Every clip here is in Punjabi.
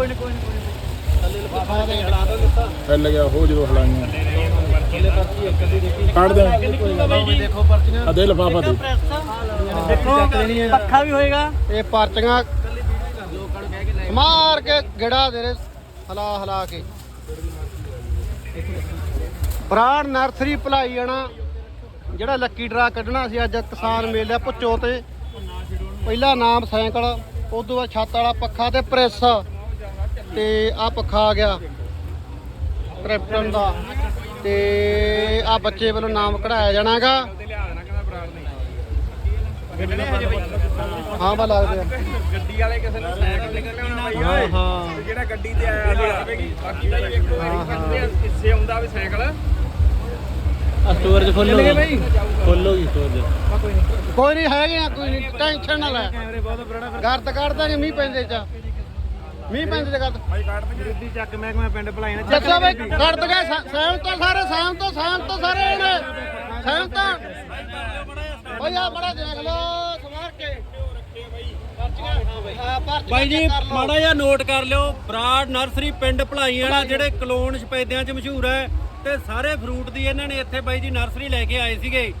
ਕੋਈ ਨਹੀਂ ਕੋਈ ਨਹੀਂ ਥੱਲੇ ਲਫਾਫਾ ਦੇ ਹਲਾ ਦੋ ਦਿੱਤਾ ਫੈਲ ਗਿਆ ਹੋ ਜਦੋਂ ਹਲਾਈਆਂ। ਥੱਲੇ ਪਰਚੀ ਇੱਕ ਦੀ ਦੇਖੀ ਕੱਢ ਦੇ ਦੇਖੋ ਪਰਚੀਆਂ। ਆ ਦੇ। ਲਫਾਫਾ ਦੇ ਦੇਖੋ ਪੱਖਾ ਵੀ ਹੋਏਗਾ। ਇਹ ਪਰਚੀਆਂ ਮਾਰ ਕੇ ਗੜਾ ਦੇ ਰੇ ਹਲਾ ਹਲਾ ਕੇ। ਬਰਾੜ ਨਰਸਰੀ ਭਲਾਈ ਜਾਣਾ। ਜਿਹੜਾ ਲੱਕੀ ਡਰਾ ਕੱਢਣਾ ਸੀ ਅੱਜ ਕਿਸਾਨ ਮੇਲਾ ਪੁੱਚੋ ਤੇ। ਪਹਿਲਾ ਨਾਮ ਸਾਈਕਲ ਉਸ ਤੋਂ ਬਾਅਦ ਛੱਤ ਵਾਲਾ ਪੱਖਾ ਤੇ ਪ੍ਰੈਸ ਤੇ ਆ ਪੱਖਾ ਆ ਗਿਆ ਕ੍ਰਿਪਟਨ ਦਾ ਤੇ ਆ ਬੱਚੇ ਵੱਲੋਂ ਨਾਮ ਕਢਾਇਆ ਜਾਣਾਗਾ। ਹਾਂ ਬਾ ਲੱਗਦੇ ਆ ਗੱਡੀ ਵਾਲੇ ਕਿਸੇ ਨੂੰ ਸਾਈਕਲ ਲੈ ਕੇ ਆਉਣਾ ਹਾਂ ਹਾਂ। ਜਿਹੜਾ ਗੱਡੀ ਤੇ ਆਇਆ ਲਾਵੇਗੀ ਬਾਕੀ ਦਾ ਵੇਖੋ ਹਿੱਸੇ ਆਉਂਦਾ ਵੀ ਸਾਈਕਲ। ਸਟੋਰੇਜ ਫੁੱਲ ਹੋ ਗਈ ਫੁੱਲ ਹੋ ਗਈ ਸਟੋਰੇਜ ਕੋਈ ਨਹੀਂ ਹੈਗੇ ਆ ਕੋਈ ਨਹੀਂ ਟੈਨਸ਼ਨ ਨਾ ਲੈ। ਕੈਮਰੇ ਬਹੁਤ ਬੜਾ ਗਰਦ ਕੱਢ ਦਾਂਗੇ ਮੀਂਹ ਪੈਂਦੇ ਚ। ਮੀਂਹ ਪੈਂਦੇ ਚ ਗਰਦ ਵਿਰੋਧੀ ਚੱਕ ਮਹਿਕਮਾ ਪਿੰਡ ਭਲਾਈ ਨੇ ਦੱਸੋ ਬਈ ਕੱਢ ਗਏ ਸਹਿਮ ਤੋਂ ਸਾਰੇ ਸਹਿਮ ਤੋਂ ਸਹਿਮ ਤੋਂ ਸਾਰੇ ਨੇ ਸਹਿਮ ਤੋਂ। ਬਈ ਆ ਬੜਾ ਦੇਖ ਲੋ ਸਵਾਰ ਕੇ। ਹਾਂ ਬਈ ਬਾਈ ਜੀ ਮਾੜਾ ਜਿਹਾ ਨੋਟ ਕਰ ਲਿਓ ਬਰਾੜ ਨਰਸਰੀ ਪਿੰਡ ਭਲਾਈ ਵਾਲਾ ਜਿਹੜੇ ਕਲੋਨ ਸਪੈਦਿਆਂ 'ਚ ਮਸ਼ਹੂਰ ਹੈ ਤੇ ਸਾਰੇ ਫਰੂਟ ਦੀ ਇਹਨਾਂ ਨੇ ਇੱਥੇ ਬਾਈ ਜੀ ਨਰਸਰੀ ਲੈ ਕੇ ਆਏ ਸੀਗੇ।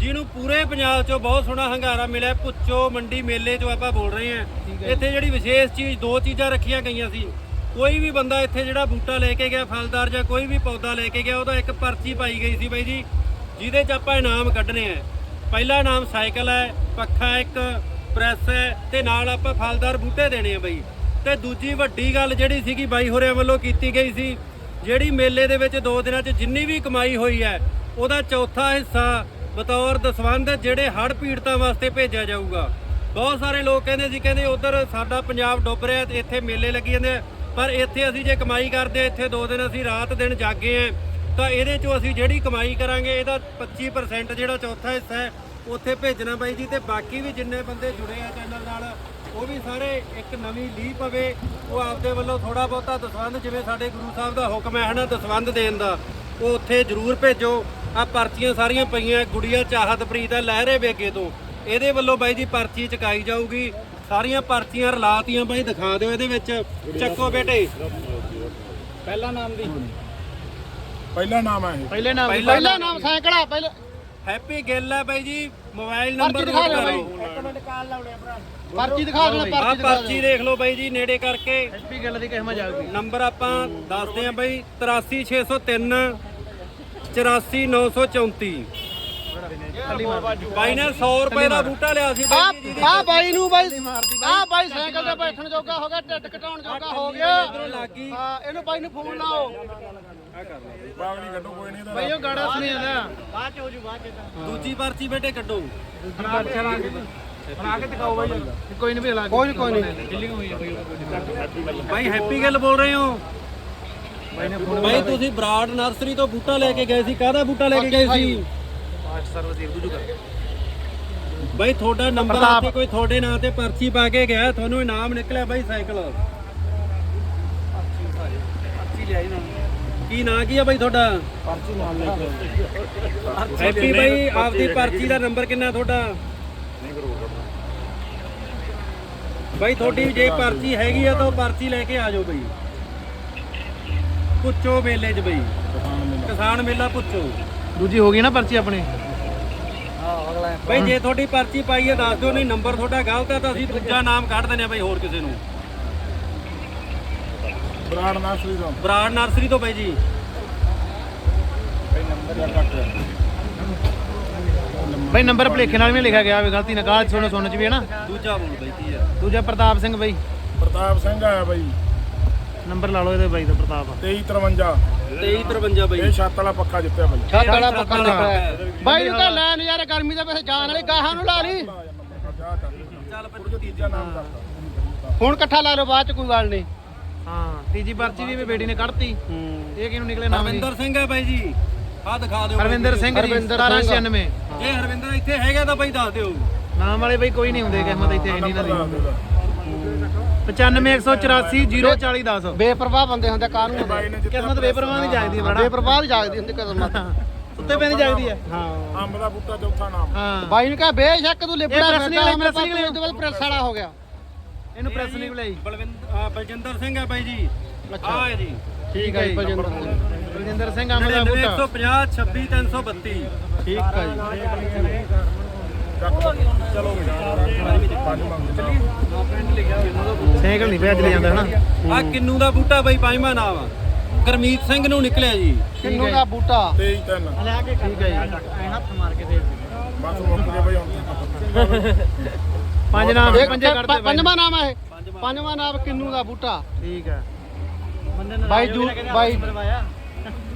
ਜਿਹਨੂੰ ਪੂਰੇ ਪੰਜਾਬ 'ਚੋਂ ਬਹੁਤ ਸੋਹਣਾ ਹੰਗਾਰਾ ਮਿਲਿਆ ਪੁੱਚੋ ਮੰਡੀ ਮੇਲੇ 'ਚੋਂ ਆਪਾਂ ਬੋਲ ਰਹੇ ਹਾਂ। ਇੱਥੇ ਜਿਹੜੀ ਵਿਸ਼ੇਸ਼ ਚੀਜ਼ ਦੋ ਚੀਜ਼ਾਂ ਰੱਖੀਆਂ ਗਈਆਂ ਸੀ। ਕੋਈ ਵੀ ਬੰਦਾ ਇੱਥੇ ਜਿਹੜਾ ਬੂਟਾ ਲੈ ਕੇ ਗਿਆ ਫਲਦਾਰ ਜਾਂ ਕੋਈ ਵੀ ਪੌਦਾ ਲੈ ਕੇ ਗਿਆ ਉਹਦਾ ਇੱਕ ਪਰਚੀ ਪਾਈ ਗਈ ਸੀ ਬਾਈ ਜੀ ਜਿਹਦੇ 'ਚ ਆਪਾਂ ਇਨਾਮ ਕੱਢਣੇ ਆ। ਪਹਿਲਾ ਇਨਾਮ ਸਾਈਕਲ ਹੈ ਪੱਖਾ ਇੱਕ ਪ੍ਰੈਸ ਹੈ ਤੇ ਨਾਲ ਆਪਾਂ ਫਲਦਾਰ ਬੂਟੇ ਦੇਣੇ ਆ ਬਾਈ। ਤੇ ਦੂਜੀ ਵੱਡੀ ਗੱਲ ਜਿਹੜੀ ਸੀਗੀ ਬਾਈ ਹੋਰਿਆਂ ਵੱਲੋਂ ਕੀਤੀ ਗਈ ਸੀ ਜਿਹੜੀ ਮੇਲੇ ਦੇ ਵਿੱਚ ਦੋ ਦਿਨਾਂ 'ਚ ਜਿੰਨੀ ਵੀ ਕਮਾਈ ਹੋਈ ਹੈ ਉਹਦਾ ਚੌਥਾ ਹਿੱਸਾ ਬਤੌਰ ਦਸਵੰਧ ਜਿਹੜੇ ਹੜ੍ਹ ਪੀੜਤਾਂ ਵਾਸਤੇ ਭੇਜਿਆ ਜਾਊਗਾ। ਬਹੁਤ ਸਾਰੇ ਲੋਕ ਕਹਿੰਦੇ ਸੀ ਕਹਿੰਦੇ ਉਧਰ ਸਾਡਾ ਪੰਜਾਬ ਡੁੱਬ ਰਿਹਾ ਤੇ ਇੱਥੇ ਮੇਲੇ ਲੱਗੀ ਜਾਂਦੇ ਆ। ਪਰ ਇੱਥੇ ਅਸੀਂ ਜੇ ਕਮਾਈ ਕਰਦੇ ਇੱਥੇ ਦੋ ਦਿਨ ਅਸੀਂ ਰਾਤ ਦਿਨ ਜਾਗੇ ਆ, ਤਾਂ ਇਹਦੇ ਚੋਂ ਅਸੀਂ ਜਿਹੜੀ ਕਮਾਈ ਕਰਾਂਗੇ, ਇਹਦਾ 25% ਜਿਹੜਾ ਚੌਥਾ ਹਿੱਸਾ ਹੈ, ਉੱਥੇ ਭੇਜਣਾ ਬਾਈ ਜੀ ਤੇ ਬਾਕੀ ਵੀ ਜਿੰਨੇ ਬੰਦੇ ਜੁੜੇ ਆ ਚੈਨਲ ਨਾਲ, ਉਹ ਵੀ ਸਾਰੇ ਇੱਕ ਨਵੀਂ ਲੀਹ ਪਵੇ। ਉਹ ਆਪਦੇ ਵੱਲੋਂ ਥੋੜਾ ਬਹੁਤਾ ਦਸਵੰਧ, ਜਿਵੇਂ ਸਾਡੇ ਗੁਰੂ ਸਾਹਿਬ ਦਾ ਹੁਕਮ ਹੈ ਹਨਾ, ਦਸਵੰਧ ਦੇਣ ਦਾ, ਉਹ ਉੱਥੇ ਜ਼ਰੂਰ ਭੇਜੋ। ਆ ਪਰਚੀਆਂ ਸਾਰੀਆਂ ਪਈਆਂ ਗੁੜੀਆ ਚਾਹਤ ਪ੍ਰੀਤ ਹੈ ਲਹਿਰੇ ਵੇਗੇ ਤੋਂ। ਇਹਦੇ ਵੱਲੋਂ ਬਾਈ ਜੀ ਪਰਚੀ ਚਕਾਈ ਜਾਊਗੀ। ਸਾਰੀਆਂ ਪਰਚੀਆਂ ਰਲਾਤੀਆਂ ਬਾਈ ਦਿਖਾ ਦਿਓ ਇਹਦੇ ਵਿੱਚ। ਚੱਕੋ ਬੇਟੇ। ਪਹਿਲਾ ਨਾਮ ਦੀ। ਪਹਿਲਾ ਨਾਮ ਹੈ ਇਹ। ਪਹਿਲੇ ਨਾਮ ਪਹਿਲਾ ਪਹਿਲਾ ਨਾਮ ਆ ਪਹਿਲੇ ਹੈਪੀ ਗਿੱਲ ਹੈ ਬਾਈ ਜੀ। ਮੋਬਾਈਲ ਨੰਬਰ ਦਿਖਾ ਨੋਟ ਦਿਓ ਕਰੋ। ਪਰਚੀ ਦਿਖਾ ਦੇਣਾ ਆ ਪਰਚੀ ਦਿਖਾ ਪਰਚੀ ਦੇਖ ਲਓ ਬਾਈ ਜੀ ਨੇੜੇ ਕਰਕੇ। ਐਸਪੀ ਗੱਲ ਦੀ ਕਿਸਮਾ ਜਾਊਗੀ ਨੰਬਰ ਆਪਾਂ ਦੱਸਦੇ ਆਂ ਬਾਈ 83603 84934 ਬਾਈ ਨੇ 100 ਰੁਪਏ ਦਾ ਬੂਟਾ ਲਿਆ ਸੀ ਆ ਬਾਈ ਜੀ ਜਿਹਦੀ ਆ ਬਾਈ ਨੂੰ ਬਾਈ ਆ ਬਾਈ ਸਾਈਕਲ ਤੇ ਬੈਠਣ ਜੋਗਾ ਹੋ ਗਿਆ ਢਿੱਡ ਘਟਾਉਣ ਜੋਗਾ ਹੋ ਗਿਆ। ਇਧਰੋਂ ਲੱਗੀ ਹਾਂ ਇਹਨੂੰ ਬਾਈ ਨੂੰ ਫੋਨ ਲਾਓ। ਬਾਵਲੀ ਕੱਢੋ ਕੋਈ ਨਹੀਂ ਬਈ ਉਹ ਗਾੜਾ ਸੁਣੀ ਜਾਂਦਾ। ਦੂਜੀ ਪਰਚੀ ਬੇਟੇ ਕੱਢੋ। ਬਣਾ ਕੇ ਦਿਖਾਓ ਬਾਈ। ਕੋਈ ਨਹੀਂ ਵੀ ਹਲਾ ਕੋਈ ਕੋਈ ਨਹੀਂ ਬਿਲਿੰਗ ਹੋਈ ਹੈ ਬਈ ਬਾਈ ਹੈਪੀ ਗਿੱਲ ਬੋਲ ਰਹੇ ਹੋ। ਬਾਈ ਤੁਸੀਂ ਬਰਾੜ ਨਰਸਰੀ ਤੋਂ ਬੂਟਾ ਲੈ ਕੇ ਗਏ ਸੀ। ਕਾਹਦਾ ਬੂਟਾ ਲੈ ਕੇ ਗਏ ਸੀ? ਸਰਵਿਸ ਦੀ ਦੂਜੂ ਕਰ ਬਾਈ ਤੁਹਾਡਾ ਨੰਬਰ ਆ ਕੇ ਕੋਈ ਤੁਹਾਡੇ ਨਾਂ ਤੇ ਪਰਚੀ ਪਾ ਕੇ ਗਿਆ। ਤੁਹਾਨੂੰ ਇਨਾਮ ਨਿਕਲਿਆ ਬਾਈ ਸਾਈਕਲ। ਪਰਚੀ ਕੀ ਨਾਂ ਕੀ ਆ ਬਾਈ ਤੁਹਾਡਾ? ਪਰਚੀ ਨਾਲ ਲੈ ਕੇ ਹੈਪੀ ਬਾਈ ਆਪਦੀ ਪਰਚੀ ਦਾ ਨੰਬਰ ਕਿੰਨਾ ਤੁਹਾਡਾ? ਬਾਈ ਤੁਹਾਡੀ ਜੇ ਪਰਚੀ ਹੈਗੀ ਆ ਤਾਂ ਪਰਚੀ ਲੈ ਕੇ ਆ ਜਾਓ ਬਾਈ। ਪੁੱਛੋ ਮੇਲੇ 'ਚ ਬਾਈ। ਕਿਸਾਨ ਮੇਲਾ ਪੁੱਛੋ। ਦੂਜੀ ਹੋ ਗਈ ਨਾ ਪਰਚੀ ਆਪਣੀ। ਬਾਈ ਜੇ ਤੁਹਾਡੀ ਪਰਚੀ ਪਾਈ ਹੈ ਦੱਸ ਦਿਓ ਨਹੀਂ ਨੰਬਰ ਤੁਹਾਡਾ ਗਲਤ ਹੈ ਤਾਂ ਅਸੀਂ ਦੂਜਾ ਨਾਮ ਕੱਢ ਦਿੰਦੇ ਆ ਬਾਈ ਹੋਰ ਕਿਸੇ ਨੂੰ। ਬਰਾੜ ਨਾਸਰੀ ਤੋਂ। ਬਰਾੜ ਨਰਸਰੀ ਤੋਂ ਬਾਈ ਜੀ। ਬਈ ਨੰਬਰ ਭਲੇਖੇ ਨਾਲ ਵੀ ਲਿਖਿਆ ਗਿਆ ਹੋਵੇ ਗਲਤੀ ਨਾਲ ਸੁਣੋ ਸੁਣਨ ਚ ਵੀ ਹੈ ਨਾ। ਦੂਜਾ ਬੋਲ ਬਾਈ ਕੀ ਆ ਦੂਜਾ ਪ੍ਰਤਾਪ ਸਿੰਘ ਬਈ। ਪ੍ਰਤਾਪ ਸਿੰਘ ਆਇਆ ਬਾਈ। ਨੰਬਰ ਲਾ ਲਓ ਇਹਦੇ ਬਾਈ ਦਾ ਪ੍ਰਤਾਪ। 2353 2353 ਬਾਈ। ਇਹ ਛੱਤ ਵਾਲਾ ਪੱਖਾ ਜਿੱਤਿਆ ਬਾਈ। ਛੱਤ ਵਾਲਾ ਪੱਕਾ ਨਿਕਲਿਆ ਬਾਈ ਨੂੰ ਤਾਂ ਲੈ ਨਜ਼ਾਰੇ ਗਰਮੀ ਦੇ ਵਿੱਚ ਜਾਣ ਵਾਲੀ ਗਾਹਾਂ ਨੂੰ ਲਾ ਲਈ। ਚੱਲ ਫਿਰ ਤੀਜਾ ਨਾਮ ਕਰਤਾ ਹੁਣ ਇਕੱਠਾ ਲਾ ਲਓ ਬਾਅਦ ਚ ਕੋਈ ਗੱਲ ਨਹੀਂ। ਹਾਂ ਤੀਜੀ ਪਰਚੀ ਵੀ ਬੇਟੀ ਨੇ ਕੱਢਤੀ। ਇਹ ਕਿਹਨੂੰ ਨਿਕਲੇ ਨਾਮ ਜੀ? ਹਰਵਿੰਦਰ ਸਿੰਘ ਹੈ ਬਾਈ ਜੀ। ਆਹ ਦਿਖਾ ਦਿਓ ਹਰਵਿੰਦਰ ਸਿੰਘ ਜੀ ਹਰਵਿੰਦਰ ਸਿੰਘ। 1796 ਜੇ ਹਰਵਿੰਦਰ ਇੱਥੇ ਹੈਗਾ ਤਾਂ ਬਾਈ ਦੱਸ ਦਿਓ। ਨਾਮ ਵਾਲੇ ਬਈ ਕੋਈ ਨਹੀਂ ਹੁੰਦੇ ਕਿਸਮਤ ਇੱਥੇ ਇੰਨੀ ਨਾ ਦੀ 95184 04010 ਬੇਪਰਵਾਹ ਬੰਦੇ ਹੁੰਦੇ ਕਾਨੂੰਨ ਬਾਈ ਨੇ ਜਿੱਤਿਆ ਕਿਸਮਤ ਬੇਪਰਵਾਹ ਨਹੀਂ ਜਾਗਦੀ ਬੜਾ। ਬੇਪਰਵਾਹ ਦੀ ਜਾਗਦੀ ਹੁੰਦੀ ਕਿਸਮਤ। ਉੱਤੇ ਪੈਣੀ ਜਾਗਦੀ ਹੈ ਹਾਂ। ਅੰਬ ਦਾ ਬੂਟਾ ਚੌਥਾ ਨਾਮ। ਹਾਂ। ਬਾਈ ਨੂੰ ਕਹਾਂ ਬੇਸ਼ੱਕ ਤੂੰ ਲਿਬੜਾ ਇਹ ਪ੍ਰੈਸ ਫਿਰਦਾ ਨਹੀਂ ਮੇਰੇ ਪ੍ਰੈਸ ਨਹੀਂ ਪਾਸ ਉਹਦੇ ਬਾਅਦ ਪ੍ਰੈਸ ਵਾਲਾ ਹੋ ਗਿਆ। ਇਹਨੂੰ ਪ੍ਰੈਸ ਨਹੀਂ ਬੁਲਾਈ। ਬਲਵਿੰਦਰ ਬਲਜਿੰਦਰ ਸਿੰਘ ਹੈ ਬਾਈ ਜੀ। ਅੱਛਾ। ਠੀਕ ਹੈ ਜੀ ਬਲਜਿੰਦਰ ਸਿੰਘ। ਬਲਜਿੰਦਰ ਸਿੰਘ ਅੰਬ ਦਾ ਬੂਟਾ। 150 26 332 ਠੀਕ ਹੈ ਜੀ। ਸਾਈਕਲ ਨਹੀਂ ਭੇਜ ਜਾਂਦਾ ਹਨਾ। ਆ ਕਿੰਨੂ ਦਾ ਬੂਟਾ ਬਾਈ ਪੰਜਵਾਂ ਨਾਮ ਆ। ਗਰਮੀਤ ਸਿੰਘ ਨੂੰ ਨਿਕਲਿਆ ਜੀ। ਕਿੰਨੂ ਦਾ ਬੂਟਾ? 23 ਤਿੰਨ। ਠੀਕ ਹੈ ਜੀ। ਹੱਥ ਮਾਰ ਕੇ ਦੇ ਬਸ ਮੁੱਕ ਗਏ ਬਈ ਹੁਣ ਪੰਜ ਨਾਮ ਇੱਕ ਪ- ਪੰਜਵਾਂ ਨਾਮ ਹੈ ਇਹ। ਪੰਜਵਾਂ। ਨਾਮ ਕਿੰਨੂ ਦਾ ਬੂਟਾ? ਠੀਕ ਹੈ ਬਾਈ ਜੂ ਬਾਈ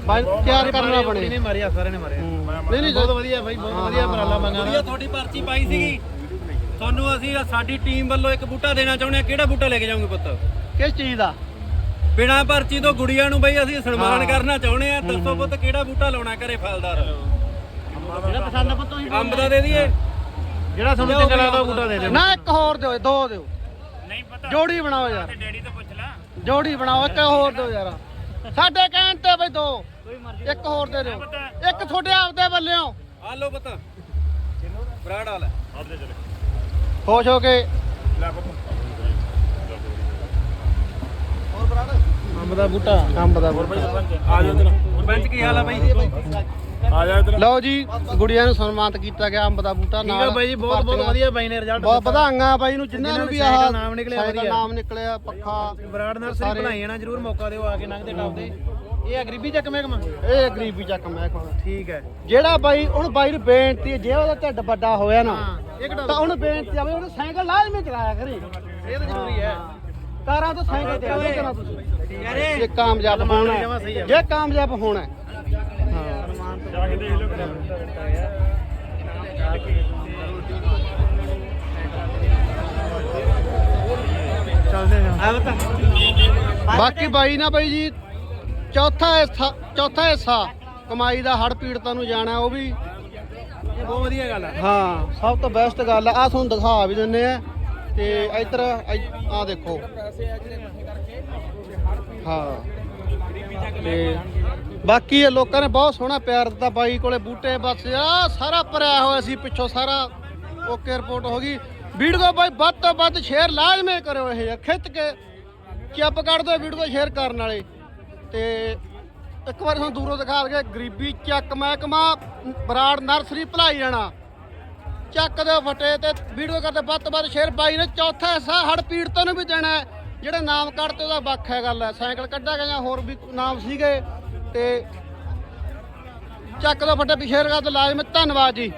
ਬਾਈ ਤਿਆਰ ਕਰਨਾ ਬਣੇ ਨੇ ਮਾਰਿਆ ਸਾਰੇ ਨੇ ਮਾਰਿਆ ਨਹੀਂ ਨਹੀਂ ਬਹੁਤ ਵਧੀਆ ਬਾਈ ਬਹੁਤ ਵਧੀਆ ਉਪਰਾਲਾ ਮੰਗਾ ਵਧੀਆ ਤੁਹਾਡੀ ਪਰਚੀ ਪਾਈ ਸੀਗੀ। ਤੁਹਾਨੂੰ ਅਸੀਂ ਸਾਡੀ ਟੀਮ ਵੱਲੋਂ ਇੱਕ ਬੂਟਾ ਦੇਣਾ ਚਾਹੁੰਦੇ ਆ ਕਿਹੜਾ ਬੂਟਾ ਲੈ ਕੇ ਜਾਓਗੇ ਪੁੱਤ? ਕਿਸ ਚੀਜ਼ ਦਾ? ਬਿਨਾ ਪਰਚੀ ਤੋਂ ਗੁੜੀਆਂ ਨੂੰ ਬਈ ਅਸੀਂ ਸਨਮਾਨ ਕਰਨਾ ਚਾਹੁੰਦੇ ਆ ਦੱਸੋ ਪੁੱਤ ਕਿਹੜਾ ਬੂਟਾ ਲਾਉਣਾ ਘਰੇ ਫਲਦਾਰ? ਜਿਹੜਾ ਪਸੰਦ ਪੁੱਤ ਅੰਬ ਦਾ ਦੇ ਦਈਏ? ਜਿਹੜਾ ਤੁਹਾਨੂੰ ਚੰਗਾ ਲੱਗਦਾ ਬੂਟਾ ਦੇ ਦਿਓ। ਨਾ ਇੱਕ ਹੋਰ ਦਿਓ ਦੋ ਦਿਓ। ਨਹੀਂ ਪਤਾ। ਜੋੜੀ ਬਣਾਓ ਯਾਰ। ਡੈਡੀ ਤੋਂ ਪੁੱਛ ਲੈ। ਜੋੜੀ ਬਣਾਓ ਇੱਕ ਹੋਰ ਦਿਓ ਯਾਰ। ਸਾਡੇ ਕਹਿਣ ਤੇ ਬਈ ਦੋ। ਇੱਕ ਹੋਰ ਦੇ ਦਿਓ। ਇੱਕ ਤੁਹਾਡੇ ਆਪਦੇ ਵੱਲਿਓ ਆ ਲਓ ਪੁੱਤ। ਬਰਾੜ ਵਾਲਾ ਖੁਸ਼ ਹੋ ਕੇ। ਲੈ ਪੁੱਤ। ਅੰਬ ਦਾ ਬੂਟਾ ਅੰਬ ਦਾ ਆ ਬੂਟਾ। ਜਾ ਇਧਰ। ਸਰਪੰਚ ਕੀ ਹਾਲ ਆ ਬਾਈ? ਆ ਜਾ ਇਧਰ। ਲਓ ਜੀ ਗੁੜੀਆਂ ਨੂੰ ਸਨਮਾਨਿਤ ਕੀਤਾ ਗਿਆ ਅੰਬ ਦਾ ਬੂਟਾ ਠੀਕ ਆ ਨਾਲ। ਬਾਈ ਜੀ ਬਹੁਤ ਬਹੁਤ। ਵਧੀਆ ਬਾਈ ਨੇ ਰਿਜ਼ਲਟ ਬਹੁਤ ਵਧਾਈਆਂ ਬਾਈ ਨੂੰ ਜਿਨ੍ਹਾਂ ਨੂੰ ਵੀ ਆਹ ਨਾਮ ਨਿਕਲਿਆ ਵਧੀਆ। ਨਾਮ ਨਿਕਲਿਆ ਪੱਖਾ ਬਰਾੜ ਨਰਸਰੀ ਸਾਰੇ- ਬਣਾਈ ਨਾ ਜਰੂਰ ਮੌਕਾ ਦਿਓ ਆ ਕੇ ਲੰਘਦੇ ਟੱਪਦੇ ਇਹ ਗਰੀਬੀ ਚੱਕ ਮਹਿਕਮਾ? ਇਹ ਗਰੀਬੀ ਚੱਕ ਮੈਂ ਕੋਲ ਠੀਕ ਹੈ। ਜਿਹੜਾ ਬਾਈ ਉਹਨੂੰ ਬਾਈ ਨੂੰ ਬੇਨਤੀ ਹੈ ਜੇ ਉਹਦਾ ਢਿੱਡ ਵੱਡਾ ਹੋਇਆ ਨਾ ਇੱਕ ਤਾਂ ਉਹਨੂੰ ਬੇਨਤੀ ਆ ਵੀ ਉਹਨੂੰ ਸਾਈਕਲ ਲਾਜ਼ਮੀ ਚਲਾਇਆ ਕਰੇ। ਇਹ ਤਾਂ ਜ਼ਰੂਰੀ ਹੈ। ਕਾਰਾਂ ਤੋਂ ਸਾਈਕਲ ਤੇ ਆਵੇ ਕਰਨਾ ਤੁਸੀਂ। ਯਾਰੇ ਜੇ। ਕਾਮਯਾਬ ਹੋਣਾ ਜਮਾਂ ਸਹੀ ਹੈ। ਆ। ਜੇ ਕਾਮਯਾਬ ਹੋਣਾ ਹੈ। ਚੱਲਦੇ ਆ ਆ ਬਤਾ ਬਾਕੀ ਬਾਈ ਨਾ ਬਾਈ ਜੀ ਚੌਥਾ ਹਿੱਸਾ ਚੌਥਾ ਹਿੱਸਾ ਕਮਾਈ ਦਾ ਹੜ ਪੀੜਤਾਂ ਨੂੰ ਜਾਣਾ ਉਹ ਵੀ ਇਹ ਬਹੁਤ ਵਧੀਆ ਗੱਲ ਆ। ਹਾਂ ਸਭ ਤੋਂ ਬੈਸਟ ਗੱਲ ਆ। ਆਹ ਤੁਹਾਨੂੰ ਦਿਖਾ ਵੀ ਦਿੰਨੇ ਆ। ਤੇ ਇੱਧਰ ਆ ਦੇਖੋ। ਹਾਂ। ਤੇ ਬਾਕੀ ਇਹ ਲੋਕਾਂ ਨੇ ਬਹੁਤ ਸੋਹਣਾ ਪਿਆਰ ਦਿੱਤਾ ਬਾਈ ਕੋਲੇ ਬੂਟੇ ਬਸ ਆ ਸਾਰਾ ਭਰਿਆ ਹੋਇਆ ਸੀ ਪਿੱਛੋਂ ਸਾਰਾ। ਓਕੇ ਰਿਪੋਰਟ ਹੋ ਗਈ। ਵੀਡੀਓ ਬਾਈ ਵੱਧ ਤੋਂ ਵੱਧ ਸ਼ੇਅਰ ਲਾਜ਼ਮੀ ਕਰਿਓ ਇਹ ਖਿੱਚ ਕੇ। ਚੱਪ ਕੱਢ ਦਿਓ ਵੀਡੀਓ ਸ਼ੇਅਰ ਕਰਨ ਵਾਲੇ। ਤੇ ਇੱਕ ਵਾਰ ਤੁਹਾਨੂੰ ਦੂਰੋਂ ਦਿਖਾ ਲਗੇ ਗਰੀਬੀ ਚੱਕ ਮਹਿਕਮਾ, ਬਰਾੜ ਨਰਸਰੀ ਭਲਾਈ ਜਾਣਾ। ਚੱਕ ਦੇ ਫਟੇ ਤੇ ਵੀਡੀਓ ਕਰਦੇ, ਵੱਧ ਤੋਂ ਵੱਧ ਸ਼ੇਅਰ ਬਾਈ ਨੇ ਚੌਥਾ ਹਿੱਸਾ ਹੜ ਪੀੜਤਾਂ ਨੂੰ ਵੀ ਦੇਣਾ ਹੈ। ਜਿਹੜੇ ਨਾਮ ਕੱਢਤੇ ਉਹਦਾ ਵੱਖ ਹੈ ਗੱਲ ਹੈ ਸਾਈਕਲ ਕੱਢਿਆ ਗਿਆ, ਹੋਰ ਵੀ ਨਾਮ ਸੀਗੇ। ਤੇ ਚੱਕ ਦੇ ਫਟੇ ਵੀ ਸ਼ੇਅਰ ਕਰਦੇ, ਲਾਜ਼ਮੀ ਧੰਨਵਾਦ ਜੀ।